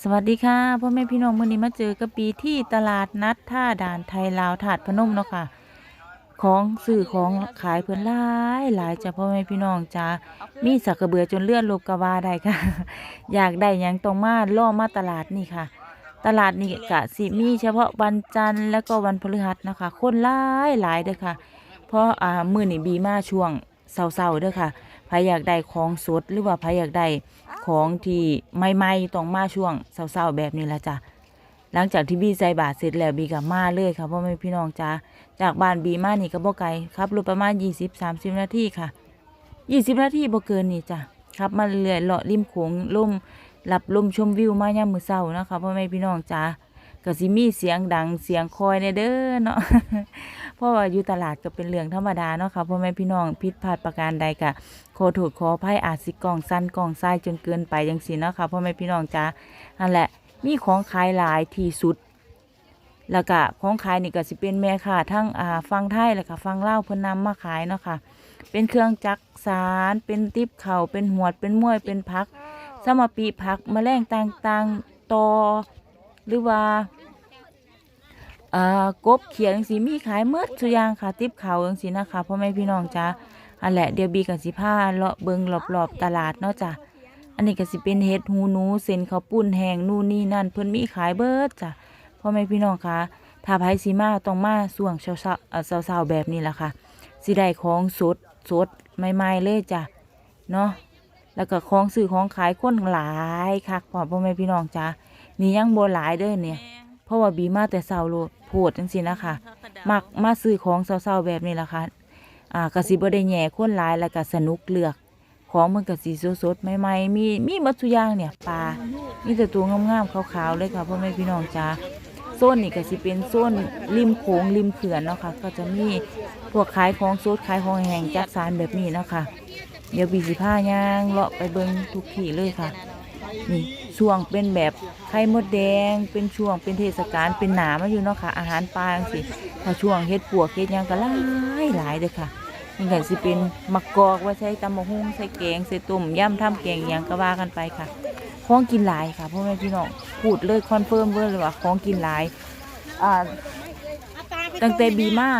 สวัสดีค่ะพ่อแม่พี่น้องมื้อนี้มาเจอกับปีที่ตลาดนัดท่าด่านไทยลาวถาดพนมเนาะค่ะ ของสื่อของขายเพิ่นหลายหลายจ้ะพ่อแม่พี่น้องจ้ามีสักกระเบือจนเลื่อนลบกระวาได้ค่ะ อยากได้หยังต้องมาล่อมาตลาดนี่ค่ะ ตลาดนี่กะสิมีเฉพาะวันจันทร์แล้วก็วันพฤหัสนะคะคนหลายหลายเด้อค่ะ เพราะอ่ามื้อนี้บีมาช่วงเช้าๆเด้อค่ะ ใครอยากได้ของสดหรือว่าใครอยากได้ของที่ใหม่ๆต้องมาช่วงเช้าๆแบบนี้ละจ้ะหลังจากที่บีใส่บาทเสร็จแล้วบีก็มาเลยค่ะพ่อแม่พี่น้องจ้าจากบ้านบีมานี่ก็บ่ไกลครับรถประมาณ20-30นาทีค่ะ20นาทีบ่เกินนี่จ้ะครับมาเรื่อยเลาะริมโขงล่มรับลมชมวิวมายามมื้อเช้านะคะพ่อแม่พี่น้องจ้า ก็สิมีเสียงดังเสียงคอยในเด้อเนาะเพราะว่าอยู่ตลาดก็เป็นเรื่องธรรมดาเนาะค่ะพ่อแม่พี่น้องผิดพลาดประการใดก็ขอโทษขออภัยอาจสิกองสั้นกองซ้ายจนเกินไปจังซี่เนาะค่ะพ่อแม่พี่น้องจ้านั่นแหละมีของขายหลายที่สุด แล้วก็ของขายนี่ก็สิเป็นแม่ค่ะ ทั้งอ่าฟังไทยแล้วก็ฟังเล่าเพิ่นนำมาขายเนาะค่ะเป็นเครื่องจักสารเป็นติบเข่าเป็นหวดเป็นมวยเป็นพัก สมปีพักมแมลงต่างๆตอ หรือว่าอ่ากบเขียงสีมีขายเมื่อทุยางค่ะ ติบเขาจังสีนะคะพ่อแม่พี่น้องจ้าอันแหละเดี๋ยวบีกับสิผ้าเลาะเบิงรอบๆตลาดเนาะจ้ะอันนี้ก็สิเป็นเห็ดหูหนูเส้นข้าวปุ้นแห้งนู่นนี่นั่นเพิ่นมีขายเบิดจ้ะพ่อแม่พี่น้องคะถ้าไผสิมาต้องมาส่วงเช้าเอ่อเช้าๆแบบนี้แหละค่ะสิได้ของสดสดใหม่ๆเลยจ้ะเนาะแล้วก็ของซื้อของขายคนหลายคักพ่อพ่อแม่พี่น้องจ้ะ นี่ยังบ่หลายเด้อเนี่ย เพราะว่าบีมาแต่เช้าโลดโพดจังซี่นะคะมักมาซื้อของเช้าๆแบบนี้ล่ะค่ะอ่าก็สิบ่ได้แหย่คนหลายแล้วก็สนุกเลือก ของมันก็สีสดๆใหม่ๆมีมีหมัทุกอย่างเนี่ยปลามีแต่ตัวงามๆขาวๆเลยค่ะพ่อแม่พี่น้องจ้าโซนนี่ก็สิเป็นโซนริมโขงริมเขื่อนเนาะค่ะก็จะมีพวกขายของสดขายของแห้งจักสารแบบนี้เนาะค่ะเดี๋ยวบีสิผ้าย่างเลาะไปเบิ่งทุกที่เลยค่ะ นี่ ช่วงเป็นแบบไข่มดแดง เป็นช่วงเป็นเทศกาลเป็นหนามาอยู่เนาะค่ะ อาหารปลาสิถ้าช่วงเฮ็ดปวกเฮ็ดยังก็หลายหลายเด้อค่ะนี่ก็สิเป็นมักอกว่าใช้ตำมะฮุ่งใส่แกงใส่ตุ่มย่ำทำแกงยังก็ว่ากันไปค่ะของกินหลายค่ะพ่อแม่พี่น้องพูดเลยคอนเฟิร์มเวอร์เลยว่าของกินหลายอ่าตั้งแต่บีมา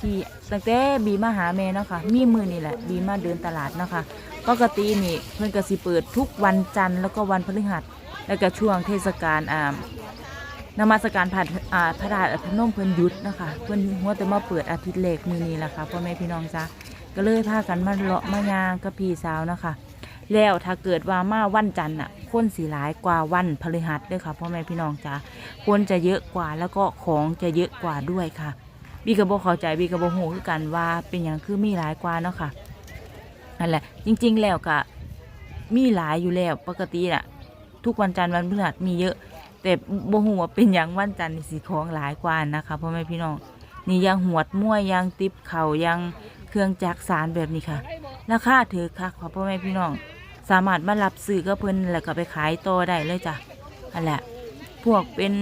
ที่ตั้งแต่บีมาหาแม่เนาะค่ะมีมือนี่แหละ บีมาเดินตลาดเนาะค่ะ ปกตินี่เพิ่นก็สิเปิดทุกวันจันทร์แล้วก็วันพฤหัสแล้วก็ช่วงเทศกาลอ่านมัสการผ่านอ่าพระธาตุพนมเพิ่นหยุดนะคะเพิ่นหัวแต่มาเปิดอาทิตย์เลกมือนี้แหละค่ะพ่อแม่พี่น้องจ้าก็เลยพากันมาเลาะมายางกับพี่สาวนะคะ แล้วถ้าเกิดว่ามาวันจันทร์อะคนสีหลายกว่าวันพฤหัสด้วยค่ะพ่อแม่พี่น้องจ้าคนจะเยอะกว่าแล้วก็ของจะเยอะกว่าด้วยค่ะบีกระบเข้าใจบีกระบหูคือกันว่าเป็นอย่างคือมีหลายกว่าเนาะค่ะ นั่นแหละ จริง ๆ แล้วก็มีหลายอยู่แล้วปกติน่ะ ทุกวันจันทร์วันพฤหัสมีเยอะ แต่บ่ฮู้ว่าเป็นอย่างวันจันทร์นี่สิของหลายกว่านะคะพ่อแม่พี่น้องนี่ยังหวดมั่วยังติบเข่ายังเครื่องจักสารแบบนี้ค่ะ ราคาถือค่ะพ่อแม่พี่น้อง สามารถมารับซื้อก็เพิ่นแล้วก็ไปขายต่อได้เลยจ้ะอันแหละ พวกเป็น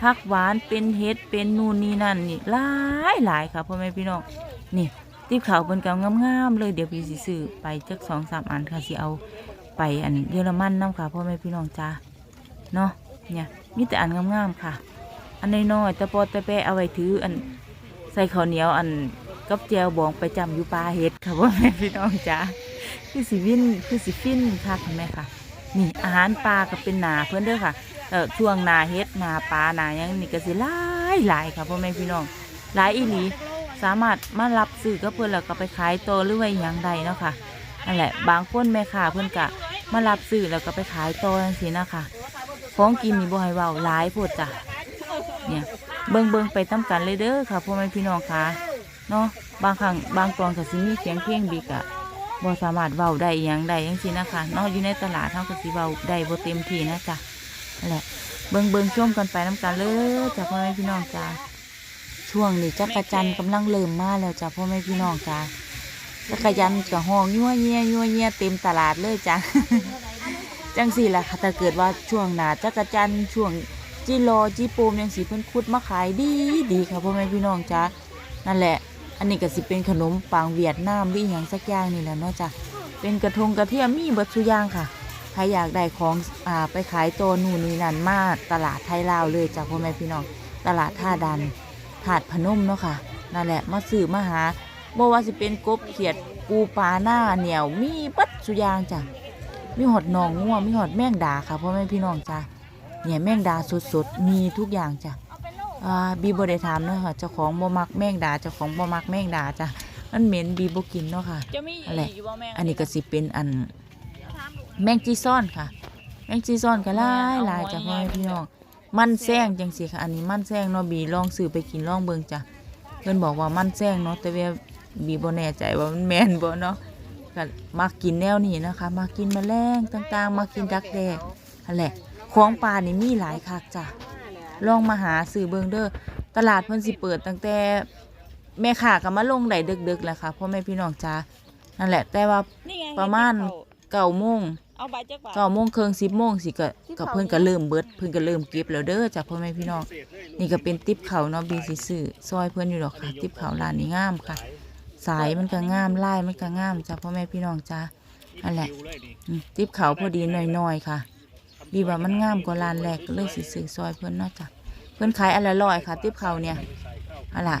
ผักหวานเป็นเห็ดเป็นนู่นนี่นั่นนี่หลายหลายค่ะพ่อแม่พี่น้องนี่ ติบขาวเพิ่นกำงามๆเลยเดี๋ยวพี่สิซื้อไปจักสองสามอันค่ะสิเอาไปอันเยอรมันน้ำค่ะพ่อแม่พี่น้องจ้าเนาะเนี่ยมีแต่อันงามๆค่ะ อันน้อยๆแต่พอแต่แปะเอาไว้ถืออันใส่ข้าวเหนียวอันกับแจวบองไปจำอยู่ปลาเห็ดค่ะพ่อแม่พี่น้องจ้าคือสิวินคือสิฟินค่ะคุณแม่ค่ะ นี่อาหารปลาก็เป็นหนาเพื่อนเด้อค่ะเออช่วงนาเฮ็ดนาปลาหนายังนี่ก็สิหลายหลายค่ะพ่อแม่พี่น้องหลายอีหลี สามารถมารับซื้อกับเพื่อนแล้วก็ไปขายต่อหรือว่าอย่างใดเนาะค่ะนั่นแหละ บางคนแม่ค้าเพื่อนกะมารับซื้อแล้วก็ไปขายต่อจังซี่นะคะของกินนี่บ่ให้เว้าหลายโพดจ้ะเนี่ยเบิ่งเบิ่งไปตามกันเลยเด้อค่ะพ่อแม่พี่น้องค่ะเนาะบางครั้งบางตอนก็สิมีเสียงเพลงบีกะบ่สามารถเว้าได้อย่างใดจังซี่นะคะเนอกอยู่ในตลาดเท่ากับสิเว้าได้บ่เต็มที่นะจ๊ะนั่นแหละเบิ่งเบิ่งช่วงกันไปน้ำกันเลยจ้ะพ่อแม่พี่น้องจ้า ช่วงนี้จักรจันทร์กำลังเริ่มมาแล้วจ้ะพ่อแม่พี่น้องจ้าจักรจันทร์กับห้องยั่วเยี่ยยั่วเยี่ยเต็มตลาดเลยจ้ะจังสี่แหละค่ะถ้าเกิดว่าช่วงหนาจักรจันทร์ช่วงจีรอจีโปมยังสีเพิ่นคุดมาขายดีดีค่ะพ่อแม่พี่น้องจ้านั่นแหละ อันนี้ก็สิเป็นขนมปังเวียดนามหรืออหย่างสักอย่างนี่แหละเนาะจ้ะเป็นกระทงกระเทียมมีเบิดสุอย่างค่ะใครอยากได้ของอ่าไปขายตัวนู่นนี่นั่นมาตลาดไทยลาวเลยจ้ะพ่อแม่พี่น้องตลาดท่าดัน ถาดพนมเนาะค่ะนั่นแหละมาซื้อมาหาบ่ว่าสิเป็นกบเขียดปูปลาหน้าเหนียวมีปัดสุอยางจ้ะมีหอดหนองงัวมีหอดแมงดาค่ะพ่อแม่พี่น้องจ้ะเนี่ยแมงดาสดๆมีทุกอย่างจ้ะอ่าบีบ่ได้ถามเนาะค่ะเจ้าของบ่มักแมงดาเจ้าของบ่มักแมงดาจ้ะมันเหม็นบีบ่กินเนาะค่ะจะมีอะไรอยู่บ่แม่อันนี้ก็สิเป็นอันแมงจีซ่อนค่ะ แมงจีซ่อนก็หลายหลายจ้ะพ่อแม่พี่น้อง มันแซงจังสิค่ะ อันนี้มันแซงเนาะบีลองซื้อไปกินลองเบิ่งจ้ะเพิ่นบอกว่ามันแซงเนาะแต่ว่าบีบ่แน่ใจว่ามันแม่นบ่เนาะก็มักกินแนวนี้นะคะ มากินแมลงต่างๆ มากินดักแด้นั่นแหละของป่านี่มีหลายคักจ้ะลองมาหาซื้อเบิ่งเด้อตลาดเพิ่นสิเปิดตั้งแต่แม่ค้าก็มาลงได้ดึกๆแหละค่ะพ่อแม่พี่น้องจ้านั่นแหละ แต่ว่าประมาณเห็ดเก้าโมง เอาใบจักบาทเก้าโมงครึ่งสิบโมงสิก็ก็เพิ่นก็เริ่มเบิดเพิ่นก็เริ่มเก็บแล้วเด้อจากพ่อแม่พี่น้องนี่ก็เป็นติ๊บเขาวเนาะบีสิซื้อซอยเพิ่นอยู่ดอกค่ะ ติ๊บเขาวร้านนี้งามค่ะ สายมันก็งามลายมันก็งามจ้ะพ่อแม่พี่น้องจ้านั่นแหละอืมติ๊บเขาวพอดีหน่อยๆค่ะบีว่ามันงามกว่าร้านแรกก็เลยสิซื้อซอยเพิ่นเนาะจ้ะเพิ่นขายอันละร้อยค่ะ ติ๊บเขาวเนี่ยอะล่ะ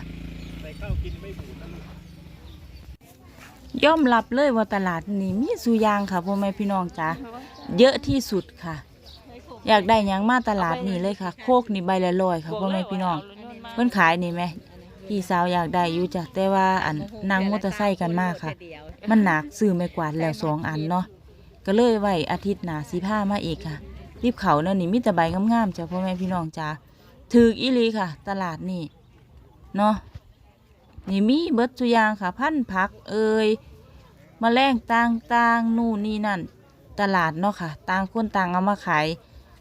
ย่อมรับเลยว่าตลาดนี้มีสุอยางค่ะพ่อแม่พี่น้องจ้าเยอะที่สุดค่ะ อยากได้หยังมาตลาดนี่เลยค่ะ โคกนี่ใบละร้อยค่ะพ่อแม่พี่น้อง เพิ่นขายนี่ไหมพี่สาวอยากได้อยู่จ้ะแต่ว่าอันนั่งมอเตอร์ไซค์กันมากค่ะ มันหนักซื้อไม่กวาดแล้วสองอันเนาะก็เลยไว้อาทิตย์หนาสีผ้ามาอีกค่ะ รีบเขานั่นนี่มีแต่ใบงามๆจ้ะพ่อแม่พี่น้องจ้าถืออีลีค่ะ ตลาดนี่เนาะ นี่มีเบิดทุยางค่ะพันผักเอ่ยแมลงต่างๆนู่นนี่นั่น ตลาดเนาะค่ะ ต่างคนต่างเอามาขาย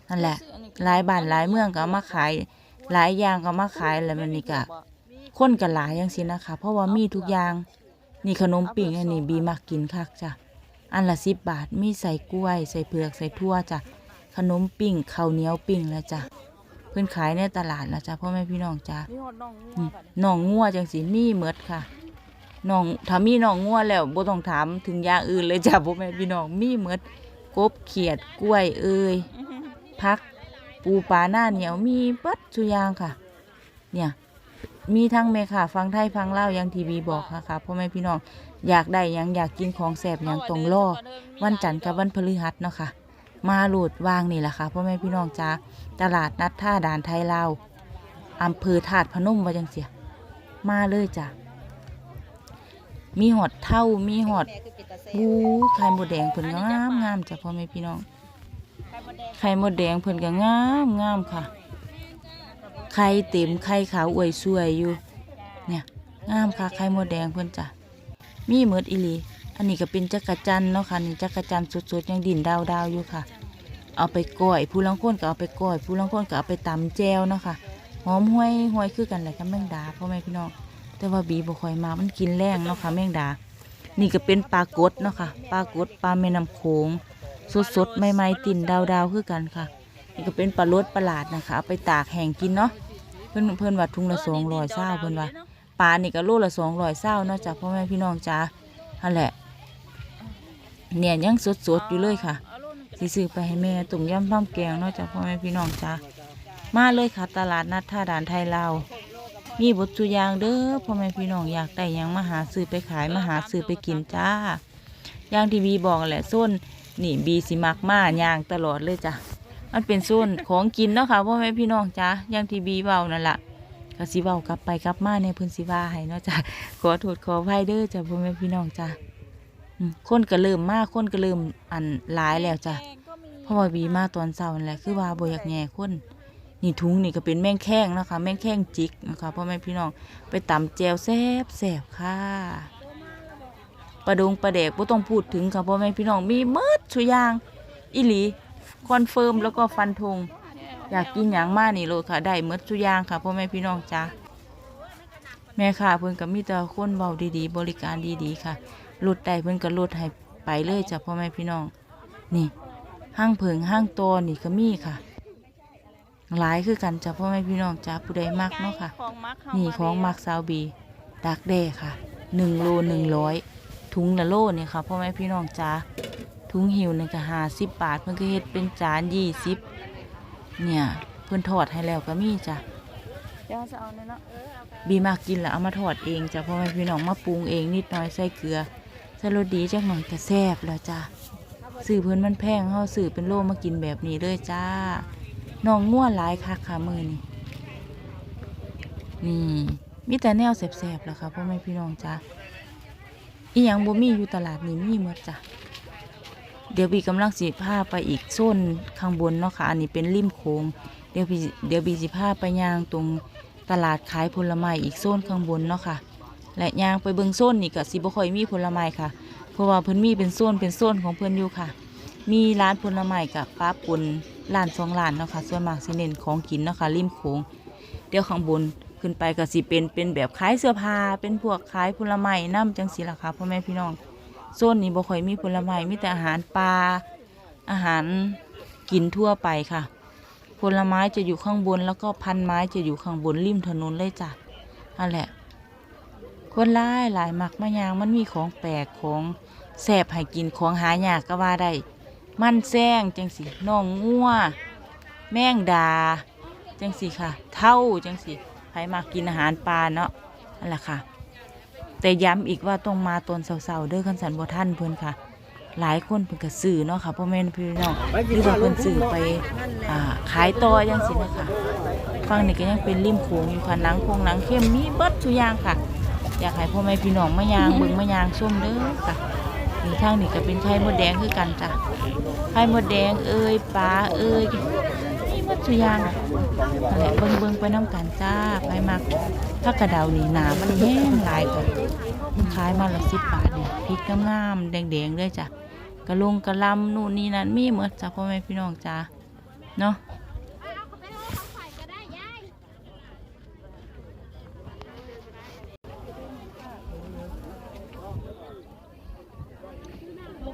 นั่นแหละหลายบ้านหลายเมืองก็เอามาขาย หลายอย่างก็มาขายแล้วมันนี่ก็คนก็หลายอย่างสินะคะ เพราะว่ามีทุกอย่างนี่ขนมปิ้งอันนี้บีมักกินคักจ้ะอันละสิบบาทมีใส่กล้วย ใส่เผือกใส่ทั่วจ้ะขนมปิ้งข้าวเหนียวปิ้งแล้วจ้ะ เพิ่นขายในตลาดแล้วจ้ะพ่อแม่พี่น้องจ้ะมีหอดน้องงัอืวมบัดน้องงัวจังสิมีเมดค่ะน้องถ้ามีน้องงัวแล้วบ่ต้องถามถึงอย่างอื่นเลยจ้ะพ่อแม่พี่น้องมีเมดกบเขียดกล้วยเอ้ยพักปูปลาหน้าเหนียวมีเบัดทุกอย่างค่ะ เนี่ยมีทั้งเมค่ะฟังไทยฟังเล่าวอยังทีวีบอกค่ะค่ะพ่อแม่พี่น้องอยากได้หยังอยากกินของแสบหยังตรงล่อวันจันทร์กับวันพฤหัสเนาะค่ะ มาหลุดวางนี่แหละค่ะพ่อแม่พี่น้องจ้าตลาดนัดท่าด่านไทยลาวอำเภอถาดพนมว่าจังเสีย มาเลยจ้ะมีหอดเท่ามีหอดบูไข่หมดแดงเพิ่นก็งามงามจ้ะพ่อแม่พี่น้อง ไข่หมดแดงเพิ่นก็งามงามค่ะ ไข่เต็มไข่ขาวอวยสวยอยู่ เนี่ยงามค่ะไข่หมดแดงเพิ่นจ้ะมีเมดอีหลี อันนี้ก็เป็นจักรจันเนาะค่ะนี่จักรจันสดๆยังดินดาวๆอยู่ค่ะ เอาไปก้อยผู้ลังคนก็เอาไปก้อยผู้ลังคนก็เอาไปตำแจวเนาะค่ะหอมห้วยห้วยคือกันแหละกับแมงดาพ่อแม่พี่น้องแต่ว่าบีบ่ค่อยมามันกินแรงเนาะค่ะแมงดา นี่ก็เป็นปลากดเนาะค่ะปลากดปลาแม่น้ำโขงสดๆใหม่ๆติ่นดาวๆคือกันค่ะ นี่ก็เป็นปลาลดปลาหลาดนะคะเอาไปตากแห้งกินเนาะเพิ่นเพิ่นว่าทุงละสองร้อยเศร้าเพิ่นว่าปลานี่ก็โลละสองร้อยเศร้าเนาะจากพ่อแม่พี่น้องจ้านั่นแหละ เนี่ยยังสดๆอยู่เลยค่ะสิซื้อไปให้แม่ตุ่มย่ำต้มแกงนาะจากพ่อแม่พี่น้องจ้ามาเลยค่ะตลาดนัดท่าด่านไทยลามีบททุยางเด้อพ่อแม่พี่น้องอยากได้ยังมาหาซื้อไปขายมาหาซื้อไปกินจ้าย่างที่บีบอกแหละส้นนี่บีสิมักมาย่างตลอดเลยจ้ะมันเป็นส้นของกินเนาะค่ะพ่อแม่พี่น้องจ้าย่างที่บีเบานั่นแหละก็สิเบากลับไปกลับมาในพื้นสิว่าให้เนาะจ้ะขอโทษขออภัยเด้อจ้ะพ่อแม่พี่น้องจ้า คนก็เริ่มมากคนก็เริ่มอันหลายแล้วจ้ะแกงก็มีเพราะว่าบีมาตอนเช้านั่นแหละคือว่าบ่อยากแง่คนนี่ถุงนี่ก็เป็นแมงแข้งนะคะ แมงแข้งจิกนะคะพ่อแม่พี่น้องไปตำแจวแซ่บแซ่บค่ะปลาดงปลาแดกบ่ต้องพูดถึงค่ะพ่อแม่พี่น้องมีหมืดชุอยางอีหลีคอนเฟิร์มแล้วก็ฟันธงอยากกินหยังมานี่โลดค่ะ ได้หมืดชุอยางค่ะพ่อแม่พี่น้องจ้าแม่ค่ะเพิ่นก็มีแต่คนเบาดีๆ บริการดีๆค่ะ ลดได้เพิ่นก็ลดให้ไปเลยจ้ะพ่อแม่พี่น้อง นี่ห้างเพิงห้างโตนี่ก็มีค่ะ หลายคือกันจ้ะพ่อแม่พี่น้องจ้าผู้ใดมักเนาะค่ะ ของมักเข้านี่มาของมักซาวบีดักแด้ค่ะหนึ่งโลหนึ่งร้อยถุงละโลนี่ค่ะพ่อแม่พี่น้องจ้าถุงหิวนี่ก็ห้าสิบบาทเพิ่นก็เฮ็ดเป็นจานยี่สิบเนี่ยเพิ่นทอดให้แล้วก็มีจ้ะเดี๋ยวจะเอาเนาะ บีมากกินแล้วเอามาทอดเองจ้ะพ่อแม่พี่น้องมาปรุงเองนิดหน่อยใส่เกลือใส่รสดีจักหน่อยก็แซ่บแล้วจ้ะซื้อเพิ่นมันแพงเฮาซื้อเป็นโลมากินแบบนี้เลยจ้าน้องง่วหลายคักค่ะมือนี้นี่มีแต่แนวแซ่บๆแล้วค่ะพ่อแม่พี่น้องจ้าอีหยังบ่มีอยู่ตลาดนี้มีหมดจ้ะเดี๋ยวบีกำลังสิพาไปอีกโซนข้างบนเนาะค่ะ อันนี้เป็นริมโค้งเดี๋ยวบีเดี๋ยวบีสิพาไปย่างตรงตลาดขายผลไม้อีกโซนข้างบนเนาะค่ะ และยางไปเบิงโซนนี่ก็สิบ่ค่อยมีผลไม้ค่ะ เพราะว่าเพิ่นมีเป็นโซนเป็นโซนของเพิ่นอยู่ค่ะ มีร้านผลไม้กับป้าปุนร้านสองร้านเนาะค่ะ ส่วนมากสิเน้นของกินเนาะค่ะริมโขงเดี๋ยวข้างบนขึ้นไปก็สิเป็นเป็นแบบขายเสื้อผ้าเป็นพวกขายผลไม้น้ำจังสิล่ะค่ะพ่อแม่พี่น้องโซนนี้บ่ค่อยมีผลไม้มีแต่อาหารปลาอาหารกินทั่วไปค่ะ ผลไม้จะอยู่ข้างบนแล้วก็พันไม้จะอยู่ข้างบนริมถนนเลยจ้ะนั่นแหละ คนร้ายหลายมักมายางมันมีของแปลกของแสบให้กินของหายากก็ว่าได้ มันแซงจังสิน้องงัวแมงดา จังสิค่ะ เท่าจังสิใครมากินอาหารปลาเนาะนั่นแหละค่ะ แต่ย้ำอีกว่าต้องมาตอนเสาๆเด้อคันสันบ่ท่านเพิ่อนค่ะ หลายคนเพิ่นก็ซื้อเนาะค่ะพ่อแม่พี่น้องหรือว่าเพิ่นซื้อไปอ่าขายต่อจังสินะคะฟังนี่ก็ยังเป็นริมโขงอยู่ค่ะหนังโคงหนังเข้มมีเบิดทุกอย่างค่ะ อยากให้พ่อแม่พี่น้องมายางเบิ่งมายางส้มเด้อค่ะนี่ทางนี่ก็เป็นไข่มดแดงคือกันจ้ะไข่มดแดงเอ้ยปลาเอ้ยมีหมดทุยางนั่นแหละเบิ่งเบิ่งไปน้ำกันจ้าไปมักถ้ากระเดานี่หนามันแห้งหลายค่ะขายมาละสิบบาทนี่พริกงามๆแดงๆเลยจ้ะกระลงกระลำนู่นนี่นั่นมีหมดจ้ะพ่อแม่พี่น้องจ้าเนาะ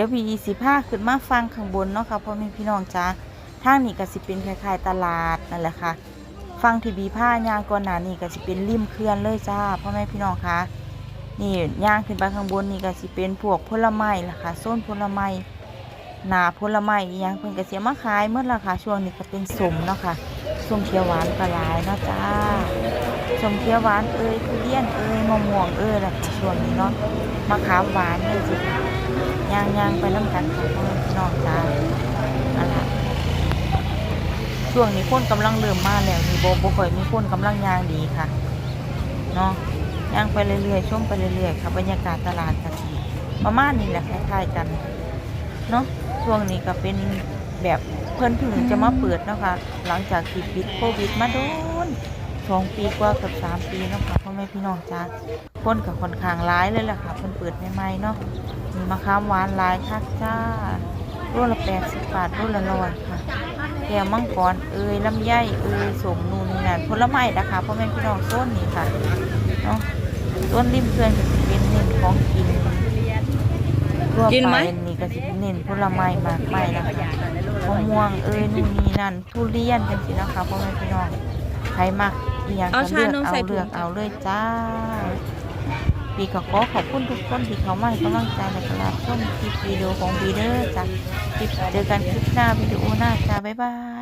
วพี่สิพาขึ้นมาฟังข้างบนเนาะค่ะพ่อแม่พี่น้องจ้าทางนี้ก็สิเป็นคล้ายๆตลาดนั่นแหละค่ะฟังที่บีผ้ายางก่อนหน้านี่ก็สิเป็นริมเขื่อนเลยจ้าพ่อแม่พี่น้องคะนี่ย่างขึ้นไปข้างบนนี่ก็สิเป็นพวกผลไม้ล่ะค่ะโซนผลไม้หนาผลไม้ยังเพิ่นก็สิเอามาขายเมื่อละค่ะช่วงนี้ก็เป็นสมเนาะค่ะส้มเขียวหวานก็หลายเนาะจ้าส้มเขียวหวานเอ้ยทุเรียนเอ้ยมะม่วงเอ้ยล่ะค่ะช่วงนี้เนาะมะขามหวานเลยสิค่ะ ย่างย่างไปน้ำกันค่ะพี่น้องจ้านั่นล่ะช่วงนี้คนกำลังเริ่มมาแล้วนี่โบโบค่อยมีคนกำลังย่างดีค่ะเนาะย่างไปเรื่อยๆช่วงไปเรื่อยๆค่ะบรรยากาศตลาดกันประมาณนี้แหละคล้ายๆกันเนาะช่วงนี้ก็เป็นแบบเพิ่นเพิ่งจะมาเปิดนะคะ หลังจากที่ปิดโควิดมาโดนสองปีกว่ากับสามปีนะคะพ่อแม่พี่น้องจ้าคนกับค่อนข้างร้ายเลยแหละค่ะเพิ่นเปิดใหม่ๆเนาะ มีมะขามหวานหลายคักจ้าโลละแปดสิบบาทโลละร้อยค่ะแก้วมังกรเอ่ยลำไยเอ่ยสมนูนนี่นั่นผลไม้นะคะพ่อแม่พี่น้องโซนนี้ค่ะเนาะต้นริมเพื่อนก็สิเป็นเน้นของกินทั่วกินไหไปม นี่ก็สิเป็นเน้นผลไม้มากไม้นะคะมะม่วงเอ่ยนู่นนี่นั่นทุเรียนจังสินะคะพ่อแม่พี่น้องใครมักอีหยังเอาก็ชาเลือกนมเอาใส่ถุง เลือกเอาเลยจ้า ปีก็ขอขอบคุณทุกคนที่เขามาให้กำลังใจในการับชมคลิปวิดีโอของบีเดอร์จ้ะคลิปเจอกันคลิปหน้าวิดีโอหน้าจ้าบ๊ายบาย